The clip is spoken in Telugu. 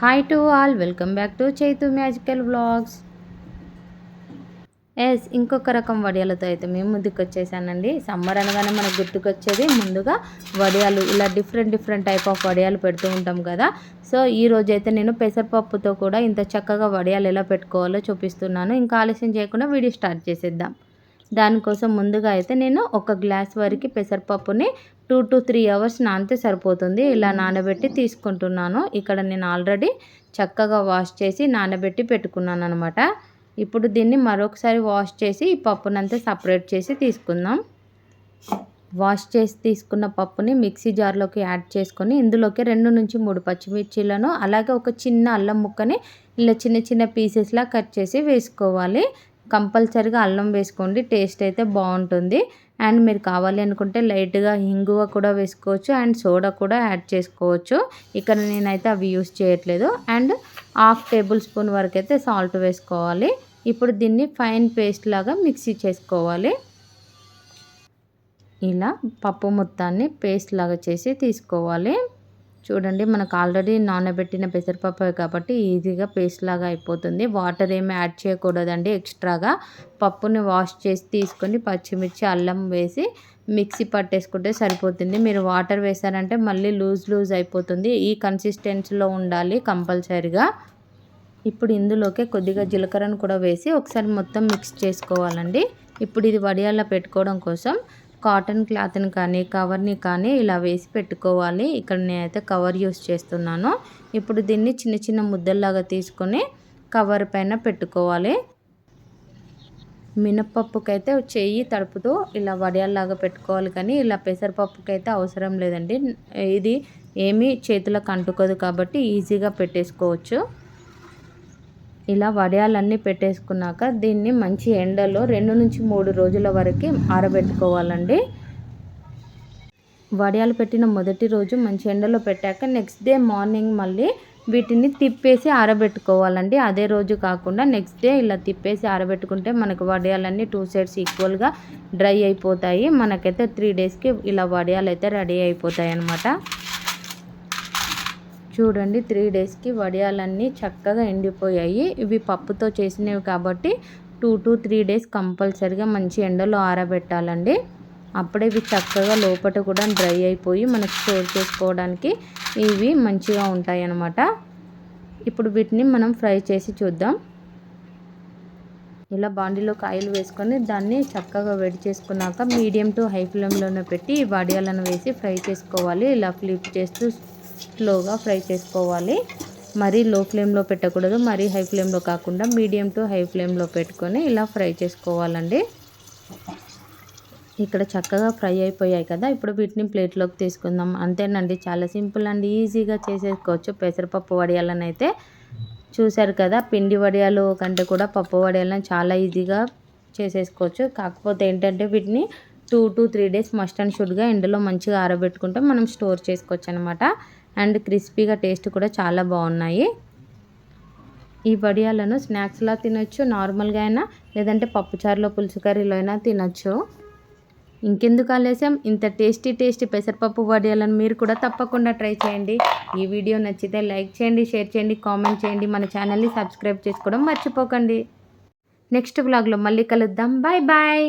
Hi to all welcome back to Chaitu magical vlogs yes ఇంకొక రకం వడియాలతో అయితే మేము ముందుకు వచ్చేసానండి. సమ్మర్ అనగానే మనకు గుర్తుకొచ్చేది ముందుగా వడియాలు ఇలా డిఫరెంట్ డిఫరెంట్ టైప్ ఆఫ్ వడియాలు పెడుతూ ఉంటాం కదా. సో ఈ రోజైతే నేను పెసరపప్పుతో కూడా ఇంత చక్కగా వడియాలు ఎలా పెట్టుకోవాలో చూపిస్తున్నాను. ఇంకా ఆలస్యం చేయకుండా వీడియో స్టార్ట్ చేసేద్దాం. దానికోసం ముందుగా అయితే నేను ఒక గ్లాస్ వరకు పెసరపప్పుని టూ టు త్రీ అవర్స్ నానితే సరిపోతుంది. ఇలా నానబెట్టి తీసుకుంటున్నాను. ఇక్కడ నేను ఆల్రెడీ చక్కగా వాష్ చేసి నానబెట్టి పెట్టుకున్నాను అనమాట ఇప్పుడు దీన్ని మరొకసారి వాష్ చేసి ఈ పప్పునంతా సపరేట్ చేసి తీసుకుందాం. వాష్ చేసి తీసుకున్న పప్పుని మిక్సీ జార్లోకి యాడ్ చేసుకొని ఇందులోకి రెండు నుంచి మూడు పచ్చిమిర్చీలను అలాగే ఒక చిన్న అల్లం ముక్కని ఇలా చిన్న చిన్న పీసెస్లా కట్ చేసి వేసుకోవాలి. కంపల్సరిగా అల్లం వేసుకోండి టేస్ట్ అయితే బాగుంటుంది. అండ్ మీరు కావాలి అనుకుంటే లైట్గా ఇంగువ కూడా వేసుకోవచ్చు అండ్ సోడా కూడా యాడ్ చేసుకోవచ్చు. ఇక్కడ నేనైతే అవి యూస్ చేయట్లేదు. అండ్ హాఫ్ టేబుల్ స్పూన్ వరకు అయితే సాల్ట్ వేసుకోవాలి. ఇప్పుడు దీన్ని ఫైన్ పేస్ట్ లాగా మిక్సీ చేసుకోవాలి. ఇలా పప్పు మొత్తాన్ని పేస్ట్ లాగా చేసి తీసుకోవాలి. చూడండి మనకు ఆల్రెడీ నానబెట్టిన పెసరపప్పు కాబట్టి ఈజీగా పేస్ట్ లాగా అయిపోతుంది. వాటర్ ఏమి యాడ్ చేయకూడదండి. ఎక్స్ట్రాగా పప్పుని వాష్ చేసి తీసుకొని పచ్చిమిర్చి అల్లం వేసి మిక్సీ పట్టేసుకుంటే సరిపోతుంది. మీరు వాటర్ వేసారంటే మళ్ళీ లూజ్ లూజ్ అయిపోతుంది. ఈ కన్సిస్టెన్సీలో ఉండాలి కంపల్సరిగా. ఇప్పుడు ఇందులోకి కొద్దిగా జీలకర్రను కూడా వేసి ఒకసారి మొత్తం మిక్స్ చేసుకోవాలండి. ఇప్పుడు ఇది వడియాల్లో పెట్టుకోవడం కోసం కాటన్ క్లాత్ని కానీ కవర్ని కానీ ఇలా వేసి పెట్టుకోవాలి. ఇక్కడ నేనైతే కవర్ యూస్ చేస్తున్నాను. ఇప్పుడు దీన్ని చిన్న చిన్న ముద్దల్లాగా తీసుకొని కవర్ పైన పెట్టుకోవాలి. మినప్పప్పుకైతే చెయ్యి తడుపుతూ ఇలా వడియాల్లాగా పెట్టుకోవాలి కానీ ఇలా పెసరపప్పుకైతే అవసరం లేదండి. ఇది ఏమీ చేతులకు అంటుకోదు కాబట్టి ఈజీగా పెట్టేసుకోవచ్చు. ఇలా వడియాలన్నీ పెట్టేసుకున్నాక దీన్ని మంచి ఎండలో రెండు నుంచి మూడు రోజుల వరకు ఆరబెట్టుకోవాలండి. వడియాలు పెట్టిన మొదటి రోజు మంచి ఎండలో పెట్టాక నెక్స్ట్ డే మార్నింగ్ మళ్ళీ వీటిని తిప్పేసి ఆరబెట్టుకోవాలండి. అదే రోజు కాకుండా నెక్స్ట్ డే ఇలా తిప్పేసి ఆరబెట్టుకుంటే మనకు వడియాలన్నీ టూ సైడ్స్ ఈక్వల్గా డ్రై అయిపోతాయి. మనకైతే త్రీ డేస్కి ఇలా వడియాలు అయితే రెడీ అయిపోతాయి అన్నమాట చూడండి త్రీ డేస్కి వడియాలన్నీ చక్కగా ఎండిపోయాయి. ఇవి పప్పుతో చేసినవి కాబట్టి టూ టు త్రీ డేస్ కంపల్సరిగా మంచి ఎండలో ఆరబెట్టాలండి. అప్పుడే ఇవి చక్కగా లోపల కూడా డ్రై అయిపోయి మనకు స్టోర్ చేసుకోవడానికి ఇవి మంచిగా ఉంటాయి అన్నమాట ఇప్పుడు వీటిని మనం ఫ్రై చేసి చూద్దాం. ఇలా బాండీలో కాయలు వేసుకొని దాన్ని చక్కగా వేడి చేసుకున్నాక మీడియం టు హై ఫ్లేమ్లోనే పెట్టి ఈ వడియాలను వేసి ఫ్రై చేసుకోవాలి. ఇలా ఫ్లిప్ చేస్తూ స్లోగా ఫ్రై చేసుకోవాలి. మరీ లో ఫ్లేమ్లో పెట్టకూడదు. మరీ హై ఫ్లేమ్లో కాకుండా మీడియం టు హై ఫ్లేమ్లో పెట్టుకొని ఇలా ఫ్రై చేసుకోవాలండి. ఇక్కడ చక్కగా ఫ్రై అయిపోయాయి కదా. ఇప్పుడు వీటిని ప్లేట్లోకి తీసుకుందాం. అంతేనండి చాలా సింపుల్ అండి ఈజీగా చేసేసుకోవచ్చు. పెసరపప్పు వడియాలని అయితే చూశారు కదా. పిండి వడియాలు కంటే కూడా పప్పు వడియాలను చాలా ఈజీగా చేసేసుకోవచ్చు. కాకపోతే ఏంటంటే వీటిని two to three days must and షుడ్గా ఎండలో మంచిగా ఆరబెట్టుకుంటే మనం స్టోర్ చేసుకోవచ్చు అనమాట అండ్ క్రిస్పీగా టేస్ట్ కూడా చాలా బాగున్నాయి. ఈ వడియాలను స్నాక్స్లా తినొచ్చు నార్మల్గా అయినా లేదంటే పప్పుచారులో పులుసు కర్రీలో అయినా తినొచ్చు. ఇంకెందుకు ఆలస్యం? ఇంత టేస్టీ టేస్టీ పెసరపప్పు వడియాలను మీరు కూడా తప్పకుండా ట్రై చేయండి. ఈ వీడియో నచ్చితే లైక్ చేయండి షేర్ చేయండి కామెంట్ చేయండి. మన ఛానల్ని సబ్స్క్రైబ్ చేసుకోవడం మర్చిపోకండి. నెక్స్ట్ వ్లాగ్లో మళ్ళీ కలుద్దాం. Bye bye!